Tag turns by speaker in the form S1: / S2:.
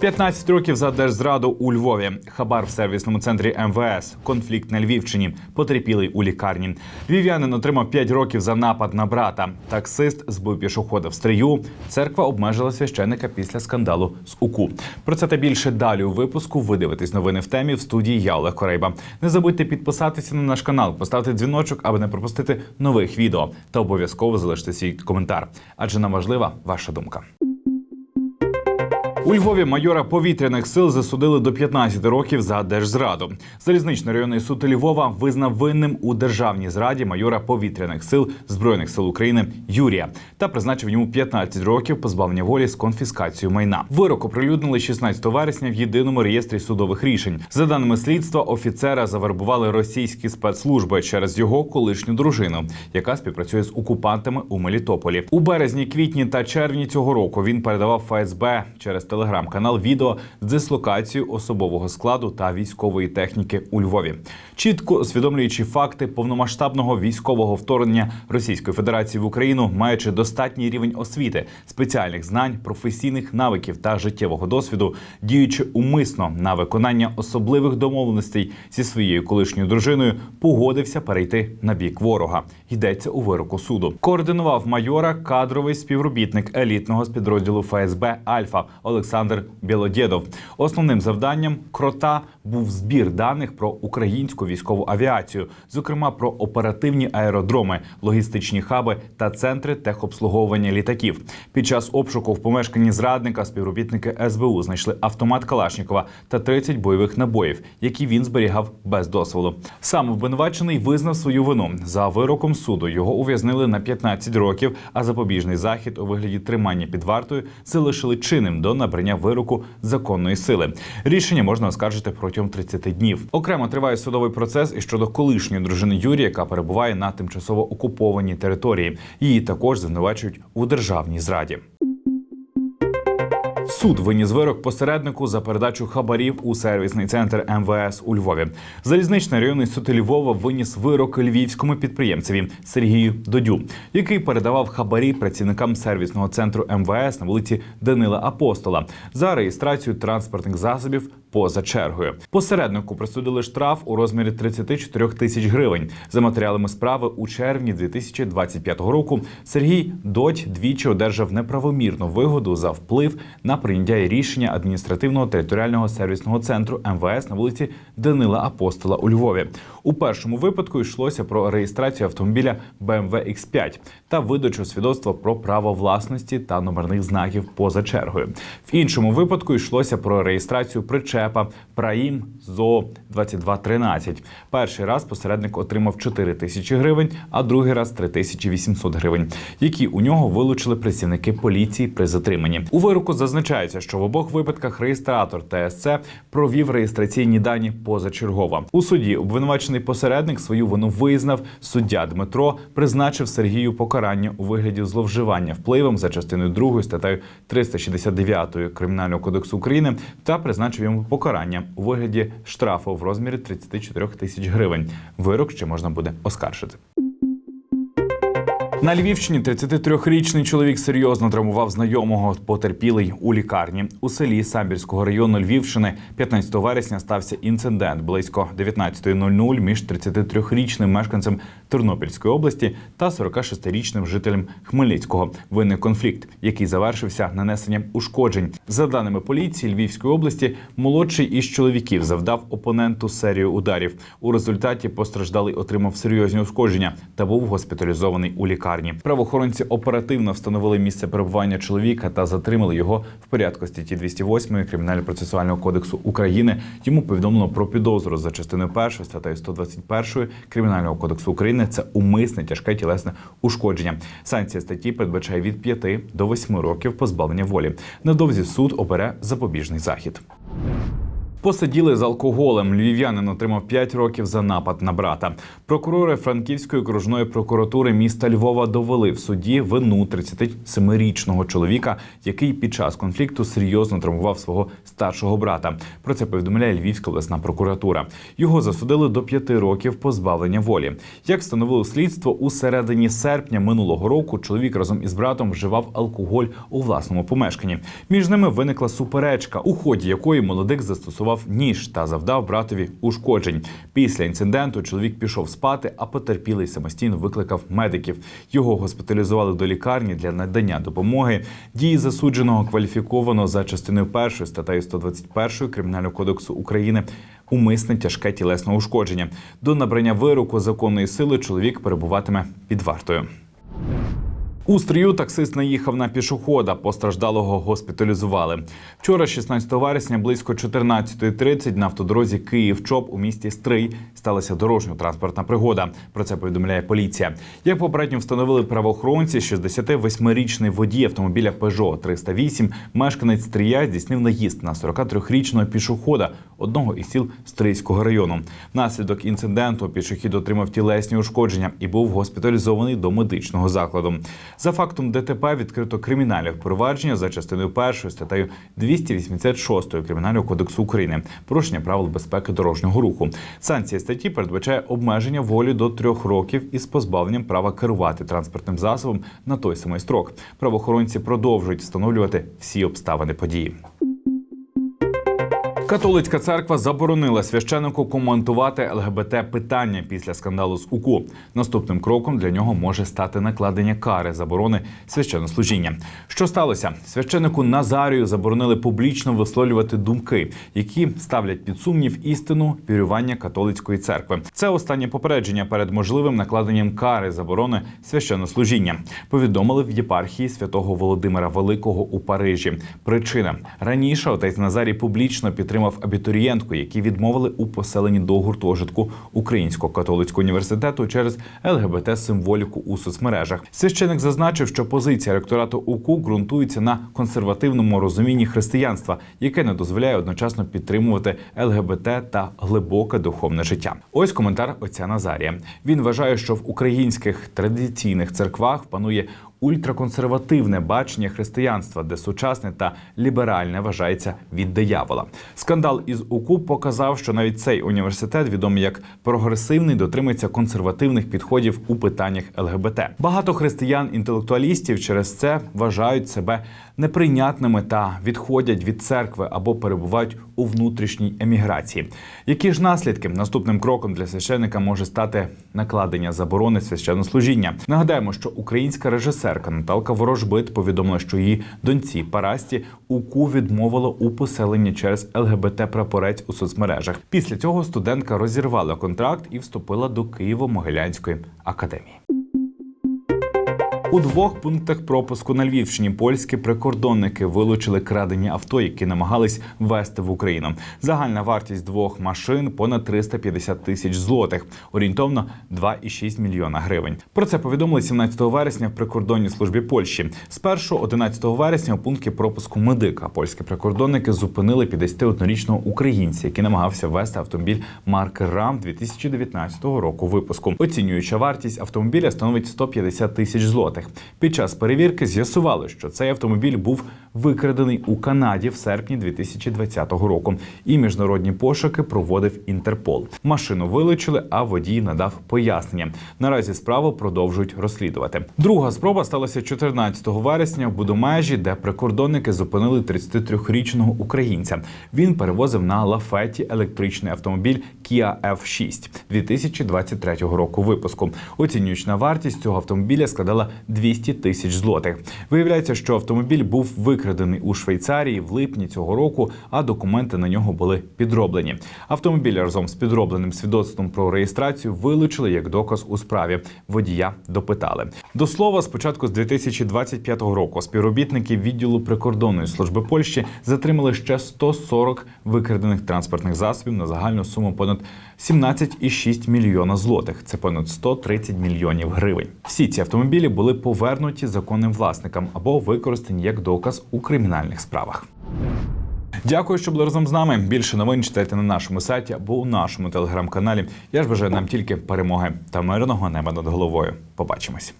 S1: 15 років за держзраду у Львові. Хабар в сервісному центрі МВС. Конфлікт на Львівщині. Потерпілий у лікарні. Львів'янин отримав 5 років за напад на брата. Таксист збив пішохода в стрию. Церква обмежила священика після скандалу з УКУ. Про це та більше далі у випуску. Ви дивитесь новини в темі в студії я Олег Корейба. Не забудьте підписатися на наш канал, поставити дзвіночок, аби не пропустити нових відео. Та обов'язково залиште свій коментар, адже нам важлива ваша думка. У Львові майора повітряних сил засудили до 15 років за держзраду. Залізничний районний суд Львова визнав винним у державній зраді майора повітряних сил збройних сил України Юрія та призначив йому 15 років позбавлення волі з конфіскацією майна. Вирок оприлюднили 16 вересня в єдиному реєстрі судових рішень. За даними слідства, офіцера завербували російські спецслужби через його колишню дружину, яка співпрацює з окупантами у Мелітополі. У березні, квітні та червні цього року він передавав ФСБ через телеграм-канал відео з дислокацією особового складу та військової техніки у Львові, чітко усвідомлюючи факти повномасштабного військового вторгнення Російської Федерації в Україну, маючи достатній рівень освіти, спеціальних знань, професійних навиків та життєвого досвіду, діючи умисно на виконання особливих домовленостей зі своєю колишньою дружиною, погодився перейти на бік ворога. Йдеться у вироку суду. Координував майора кадровий співробітник елітного спідрозділу ФСБ Альфа Олександр Білодєдов. Основним завданням крота був збір даних про українську військову авіацію, зокрема про оперативні аеродроми, логістичні хаби та центри техобслуговування літаків. Під час обшуку в помешканні зрадника співробітники СБУ знайшли автомат Калашнікова та 30 бойових набоїв, які він зберігав без дозволу. Сам обвинувачений визнав свою вину за вироком суду. Його ув'язнили на 15 років, а запобіжний захід у вигляді тримання під вартою залишили чинним до набрання вироку законної сили. Рішення можна оскаржити протягом 30 днів. Окремо триває судовий процес і щодо колишньої дружини Юрія, яка перебуває на тимчасово окупованій території. Її також звинувачують у державній зраді. Суд виніс вирок посереднику за передачу хабарів у сервісний центр МВС у Львові. Залізничний районний суд Львова виніс вирок львівському підприємцеві Сергію Додю, який передавав хабарі працівникам сервісного центру МВС на вулиці Данила Апостола за реєстрацію транспортних засобів поза чергою. Посереднику присудили штраф у розмірі 34 тисяч гривень. За матеріалами справи у червні 2025 року Сергій Додь двічі одержав неправомірну вигоду за вплив на прийняття рішення адміністративного територіального сервісного центру МВС на вулиці Данила Апостола у Львові. У першому випадку йшлося про реєстрацію автомобіля BMW X5 та видачу свідоцтва про право власності та номерних знаків поза чергою. В іншому випадку йшлося про реєстрацію причепа Праїм ЗО 2213. Перший раз посередник отримав 4 тисячі гривень, а другий раз 3800 гривень, які у нього вилучили працівники поліції при затриманні. У вироку зазначається, що в обох випадках реєстратор ТСЦ провів реєстраційні дані позачергово. У суді обвинувачений посередник свою вину визнав. Суддя Дмитро призначив Сергію покарання у вигляді зловживання впливом за частиною 2 статтею 369 Кримінального кодексу України та призначив йому покарання у вигляді штрафу в розмірі 34 тисяч гривень. Вирок ще можна буде оскаржити. На Львівщині 33-річний чоловік серйозно травмував знайомого потерпілий у лікарні. У селі Самбірського району Львівщини 15 вересня стався інцидент близько 19.00 між 33-річним мешканцем Тернопільської області та 46-річним жителем Хмельницького. Виник конфлікт, який завершився нанесенням ушкоджень. За даними поліції Львівської області, молодший із чоловіків завдав опоненту серію ударів. У результаті постраждалий отримав серйозні ушкодження та був госпіталізований у лікарні. Правоохоронці оперативно встановили місце перебування чоловіка та затримали його в порядку статті 208 Кримінально-процесуального кодексу України. Йому повідомлено про підозру за частиною 1 статтею 121 Кримінального кодексу України. Це умисне тяжке тілесне ушкодження. Санкція статті передбачає від 5 до 8 років позбавлення волі. Невдовзі суд обере запобіжний захід. Посиділи з алкоголем. Львів'янин отримав 5 років за напад на брата. Прокурори Франківської окружної прокуратури міста Львова довели в суді вину 37-річного чоловіка, який під час конфлікту серйозно травмував свого старшого брата. Про це повідомляє Львівська обласна прокуратура. Його засудили до 5 років позбавлення волі. Як встановило слідство, у середині серпня минулого року чоловік разом із братом вживав алкоголь у власному помешканні. Між ними виникла суперечка, у ході якої молодик застосував ніж та завдав братові ушкоджень. Після інциденту чоловік пішов спати, а потерпілий самостійно викликав медиків. Його госпіталізували до лікарні для надання допомоги. Дії засудженого кваліфіковано за частиною першої статтею 121 кримінального кодексу України. Умисне тяжке тілесне ушкодження. До набрання вироку законної сили чоловік перебуватиме під вартою. У стрію таксист наїхав на пішохода. Постраждалого госпіталізували. Вчора, 16 вересня, близько 14.30 на автодорозі Київ-Чоп у місті Стрий сталася дорожньо-транспортна пригода. Про це повідомляє поліція. Як попередньо встановили правоохоронці, 68-річний водій автомобіля Peugeot 308, мешканець Стрія, здійснив наїзд на 43-річного пішохода одного із сіл Стрийського району. Внаслідок інциденту пішохід отримав тілесні ушкодження і був госпіталізований до медичного закладу. За фактом ДТП відкрито кримінальне провадження за частиною першої статтею 286 кримінального кодексу України порушення правил безпеки дорожнього руху. Санкція статті передбачає обмеження волі до трьох років із позбавленням права керувати транспортним засобом на той самий строк. Правоохоронці продовжують встановлювати всі обставини події. Католицька церква заборонила священику коментувати ЛГБТ питання після скандалу з УКУ. Наступним кроком для нього може стати накладення кари заборони священнослужіння. Що сталося? Священику Назарію заборонили публічно висловлювати думки, які ставлять під сумнів істину вірювання католицької церкви. Це останнє попередження перед можливим накладенням кари заборони священнослужіння. Повідомили в єпархії святого Володимира Великого у Парижі. Причина раніше отець Назарій публічно підтримав абітурієнтку, які відмовили у поселенні до гуртожитку Українського католицького університету через ЛГБТ символіку у соцмережах. Священик зазначив, що позиція ректорату УКУ ґрунтується на консервативному розумінні християнства, яке не дозволяє одночасно підтримувати ЛГБТ та глибоке духовне життя. Ось коментар отця Назарія. Він вважає, що в українських традиційних церквах панує ультраконсервативне бачення християнства, де сучасне та ліберальне вважається від диявола. Скандал із УКУ показав, що навіть цей університет, відомий як прогресивний, дотримується консервативних підходів у питаннях ЛГБТ. Багато християн-інтелектуалістів через це вважають себе неприйнятними та відходять від церкви або перебувають у внутрішній еміграції. Які ж наслідки наступним кроком для священника може стати накладення заборони священнослужіння? Нагадаємо, що українська режисерка Наталка Ворожбит повідомила, що її доньці Парасті УКУ відмовила у поселенні через ЛГБТ прапорець у соцмережах. Після цього студентка розірвала контракт і вступила до Києво-Могилянської академії. У двох пунктах пропуску на Львівщині польські прикордонники вилучили крадені авто, які намагались ввести в Україну. Загальна вартість двох машин понад 350 тисяч злотих, орієнтовно 2,6 мільйона гривень. Про це повідомили 17 вересня в прикордонній службі Польщі. Спершу 11 вересня у пункті пропуску медика польські прикордонники зупинили 51-річного українця, який намагався ввести автомобіль марки РАМ 2019 року випуску. Оцінююча вартість автомобіля становить 150 тисяч злотих. Під час перевірки з'ясували, що цей автомобіль був викрадений у Канаді в серпні 2020 року, і міжнародні пошуки проводив Інтерпол. Машину вилучили, а водій надав пояснення. Наразі справу продовжують розслідувати. Друга спроба сталася 14 вересня в Будомежі, де прикордонники зупинили 33-річного українця. Він перевозив на лафеті електричний автомобіль Kia F6 2023 року випуску. Оцінюючна вартість цього автомобіля складала 200 тисяч злотих. Виявляється, що автомобіль був викрадений у Швейцарії в липні цього року, а документи на нього були підроблені. Автомобіль разом з підробленим свідоцтвом про реєстрацію вилучили як доказ у справі. Водія допитали. До слова, спочатку з 2025 року співробітники відділу прикордонної служби Польщі затримали ще 140 викрадених транспортних засобів на загальну суму понад 17,6 мільйона злотих. Це понад 130 мільйонів гривень. Всі ці автомобілі були повернуті законним власникам або використані як доказ у кримінальних справах. Дякую, що були разом з нами. Більше новин читайте на нашому сайті або у нашому телеграм-каналі. Я ж бажаю нам тільки перемоги та мирного неба над головою. Побачимось.